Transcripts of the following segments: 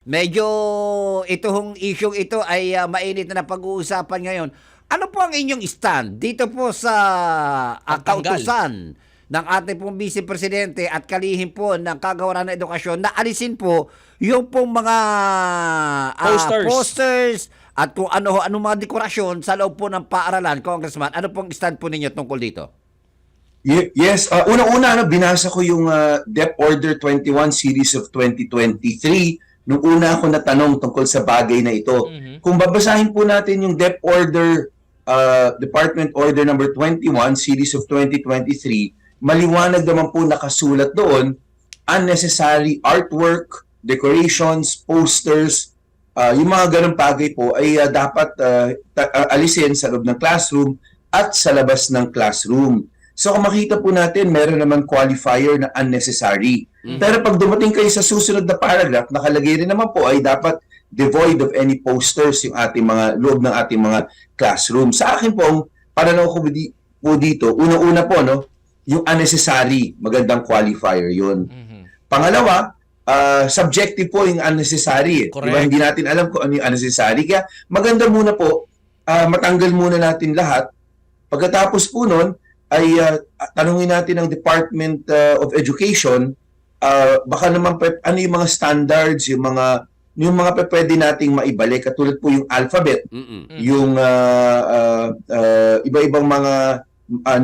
Medyo itong issue ito ay ah, mainit na pag-uusapan ngayon. Ano po ang inyong stand dito po sa uh, kautusan ng ating pong Vice Presidente at kalihim po ng kagawaran ng edukasyon na alisin po yung pong mga ah, Posters. posters at kung ano ano mga dekorasyon sa loob po ng paaralan, Congressman. Ano pong stand po ninyo tungkol dito? Ye- Yes, uh, unang-una ano, binasa ko yung uh, DEP Order 21 Series of 2023 nung una ako natanong tungkol sa bagay na ito. Mhm. Kung babasahin po natin yung DEP Order uh, Department Order number 21 Series of 2023, maliwanag naman po nakasulat doon unnecessary artwork, decorations, posters, uh, yung mga ganong bagay po ay uh, dapat uh, uh, alisin sa loob ng classroom at sa labas ng classroom. So kung makita po natin, meron naman qualifier na unnecessary. Pero pag dumating kayo sa susunod na paragraph, nakalagay rin naman po ay dapat devoid of any posters yung ating mga loob ng ating mga classroom. Sa akin po, pananaw ko di- po dito, unang-una po, no, yung unnecessary, magandang qualifier yun. Mhm. Pangalawa, ah, subjective po yung unnecessary. eh. Di ba? Correct. Hindi natin alam kung ano yung unnecessary. Kaya maganda muna po, ah, matanggal muna natin lahat. Pagkatapos po nun, ay ah, tanungin natin ang Department ah, of Education, ah, baka naman pe- ano yung mga standards, yung mga yung mga pe- pwede nating maibalik katulad po yung alphabet, Mm-mm. Mm. yung ah, ah, ah, iba-ibang mga ah,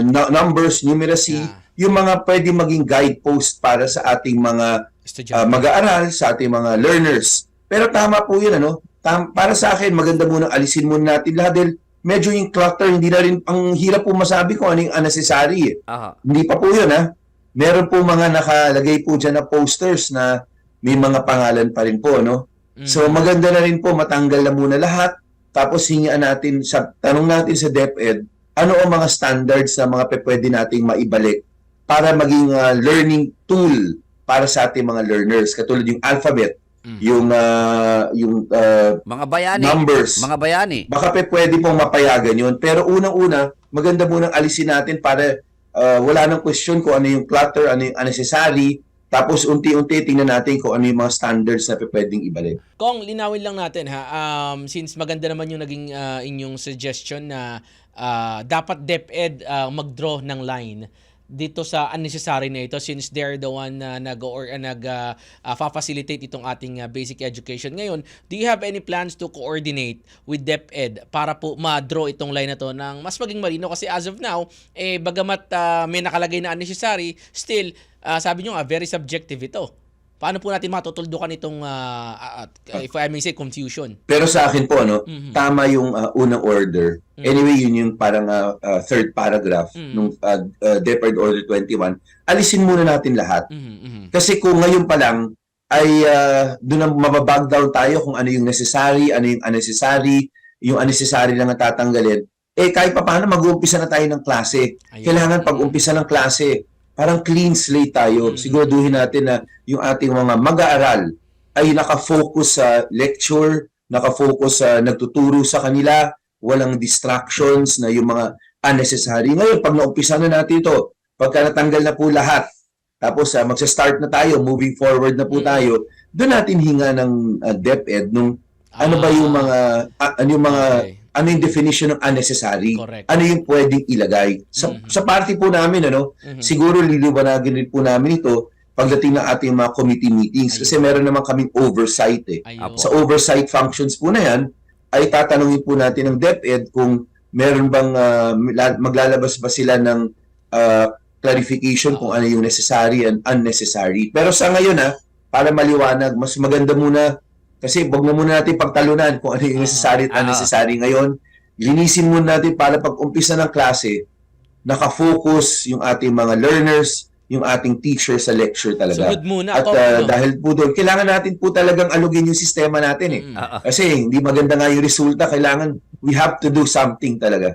nu- numbers, numeracy, Yeah. yung mga pwede maging guidepost para sa ating mga uh, mag-aaral, sa ating mga learners. Pero tama po yun, ano? Tam- para sa akin, maganda muna alisin muna natin lahat dahil medyo yung clutter, hindi na rin, ang hirap po masabi kung ano yung unnecessary. eh. Aha. Hindi pa po yun, ha? Meron po mga nakalagay po dyan na posters na may mga pangalan pa rin po, no? Mhm. So maganda na rin po matanggal na muna lahat tapos hingian natin sa tanong natin sa DepEd ano ang mga standards na mga pwede nating maibalik para maging ah, learning tool para sa ating mga learners katulad yung alphabet Mhm. yung ah, yung ah, Mga bayani. numbers Mga bayani. baka pe pwede pong mapayagan yun pero unang-una maganda munang alisin natin para ah, wala nang question kung ano yung clutter ano yung unnecessary tapos unti-unti tingnan natin kung ano yung mga standards na pwedeng ibalik. Kong, linawin lang natin ha. Um, since maganda naman yung naging ah, inyong suggestion na ah, dapat DepEd ah, mag-draw ng line dito sa unnecessary na ito since they're the one na nag or uh, nag ah, ah, fa-facilitate itong ating ah, basic education. Ngayon, do you have any plans to coordinate with DepEd para po ma-draw itong line na to ng mas maging malino kasi as of now eh bagamat ah, may nakalagay na unnecessary, still ah, sabi nyo nga very subjective ito. Paano po natin matutuldukan itong ah, ah, if I may say confusion? Pero sa akin po ano, Mhm. tama yung uh, unang order. Mhm. Anyway, yun yung parang uh, uh, third paragraph Mhm. nung uh, uh, DepEd Order 21. Alisin muna natin lahat. Mhm, mhm. Kasi kung ngayon pa lang ay uh, doon na mababag down tayo kung ano yung necessary, ano yung unnecessary, yung unnecessary lang ang tatanggalin. Eh kahit pa paano mag-uumpisa na tayo ng klase. Ayun. Kailangan pag-umpisa ng klase, parang clean slate tayo. Mhm. Siguraduhin natin na yung ating mga mag-aaral ay nakafocus sa lecture, nakafocus sa nagtuturo sa kanila, walang distractions na yung mga unnecessary. Ngayon, pag naumpisa na natin ito, pagka natanggal na po lahat, tapos uh, magsa-start na tayo, moving forward na po Mhm. tayo, doon natin hinga ng uh, DepEd nung ano ba yung Ah, mga ah, ano yung mga okay. Ano yung definition ng unnecessary? Correct. Ano yung pwedeng ilagay? Sa Mhm. sa party po namin ano, Mhm. siguro liliwanagin din po namin ito pagdating ng ating mga committee meetings kasi meron naman kaming oversight eh. Ayun. Sa oversight functions po na yan, ay tatanungin po natin ng DepEd kung meron bang ah, mila- maglalabas ba sila ng ah, clarification kung ano yung necessary and unnecessary. Pero sa ngayon ha, para maliwanag, mas maganda muna kasi wag na muna natin pagtalunan kung ano yung Oo. necessary at Oo. unnecessary ngayon. Linisin muna natin para pag umpisa ng klase, nakafocus yung ating mga learners, yung ating teacher sa lecture talaga. Sunod muna At ah, ano? dahil po doon, kailangan natin po talagang alugin yung sistema natin eh. Mm. Ah, ah. Kasi hindi maganda nga yung resulta, kailangan we have to do something talaga.